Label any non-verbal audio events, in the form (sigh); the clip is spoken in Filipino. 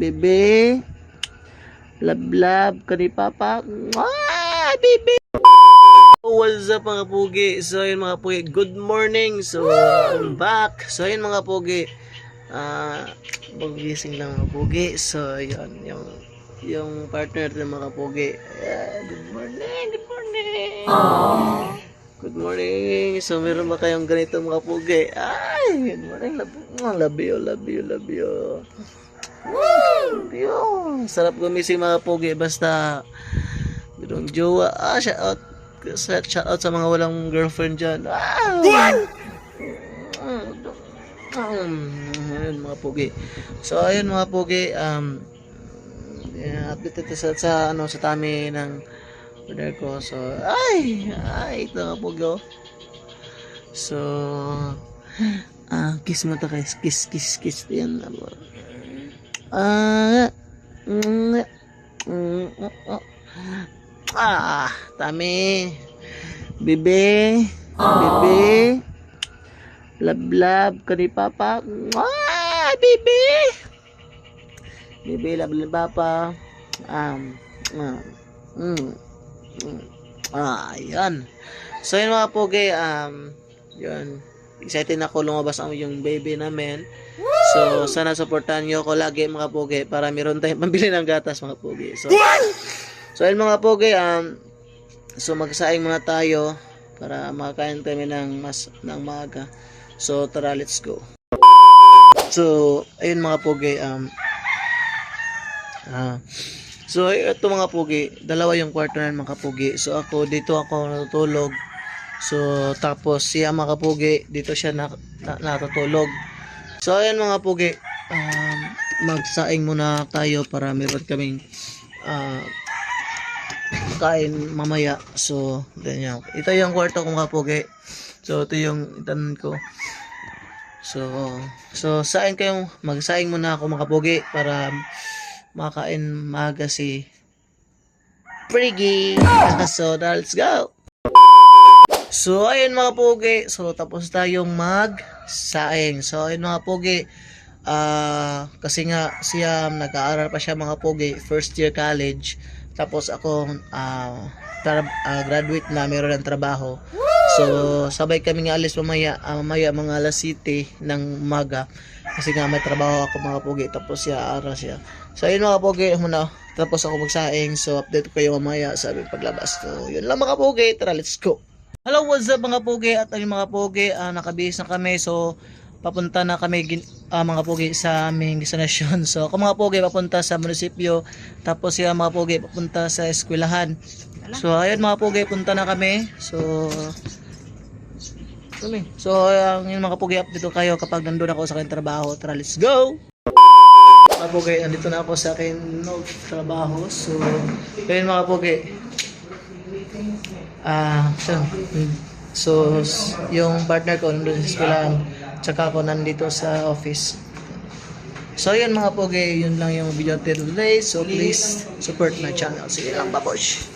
Bebe. Love, love. Kani Papa. Ah, Bebe. What's up mga pugi? So yun mga pugi, good morning. So I'm back. So yun mga pugi. Ah, magising lang mga pugi. So yun, yung yung partner ng mga pugi. Ayan, good morning, good morning. Good morning. So meron ba kayong ganito mga pugi? Ay, good morning. Love, love you, love you, love you. Woo! Yun. Sarap gumising mga pugi basta Merong jowa. Ah, shout out. Shout out sa mga walang girlfriend dyan. Ah! What? ayun mga pugi. So, ayun mga pugi. Um, yeah, update ito sa, sa, ano, sa tami ng brother ko. So, ay! Ay, ito mga pugi. oh. So, ah, kiss mo to guys. Kiss, kiss, kiss. Yan. Mm, mm, mm, mm. Ah, tami. Bebe. Bebe. Love, love. Kani Papa. Ah, bebe. Bebe, love, Papa. Um, um, mm. Ah, yan. So, yun mga pogi, um, yun. Excited na ako lumabas ang yung baby namin. So, sana supportahan nyo ako lagi mga pogi para meron tayong (laughs) pambili ng gatas mga pogi. So, So ayun mga pogi, um, so magsaing muna tayo para makakain kami ng mas ng maaga. So tara, let's go. So ayun mga pogi, um, ah, so ito mga pogi, dalawa yung kwarto ng mga pogi. So ako dito ako natutulog. So tapos siya mga pogi, dito siya na, na, natutulog. So ayun mga pogi, um, magsaing muna tayo para meron kaming ah kain mamaya. So, ganyan. Ito yung kwarto kong kapugi. So, ito yung itanan ko. So, so sain kayong magsaing muna ako mga kapugi para makain maaga si Priggy. (laughs) so, let's go! So, ayun mga pugi. So, tapos tayong mag-saing. So, ayun mga pugi. Ah, kasi nga siya nag-aaral pa siya mga pugi, first year college. Tapos ako tra- ah, graduate na, meron ng trabaho. So, sabay kami nga alis mamaya, ah, mamaya mga alas 7 ng umaga. Kasi nga may trabaho ako mga pugi, tapos siya aral siya. So, ayun mga pugi, muna. Tapos ako magsaing, so update ko kayo mamaya sa aming paglabas. So, yun lang mga pugi, tara let's go. Hello, what's up mga pugi at ayun mga pugi, ah, nakabihis na kami. So, papunta na kami ah, mga pugi sa aming destination. (laughs) So, ako mga pugi papunta sa munisipyo, tapos yung mga pugi papunta sa eskwelahan. So, ayun mga pugi, punta na kami. So, kami. So, ang yung mga pugi update ko kayo kapag nandun ako sa aking trabaho. Tara, let's go! Mga pugi, nandito na ako sa aking no, trabaho. So, ayun mga pugi. Ah, so, so, yung partner ko nandun sa eskwelahan. Tsaka ako nandito sa office. So yun mga pogi, yun lang yung video today. So please support my channel. Sige lang, babosh.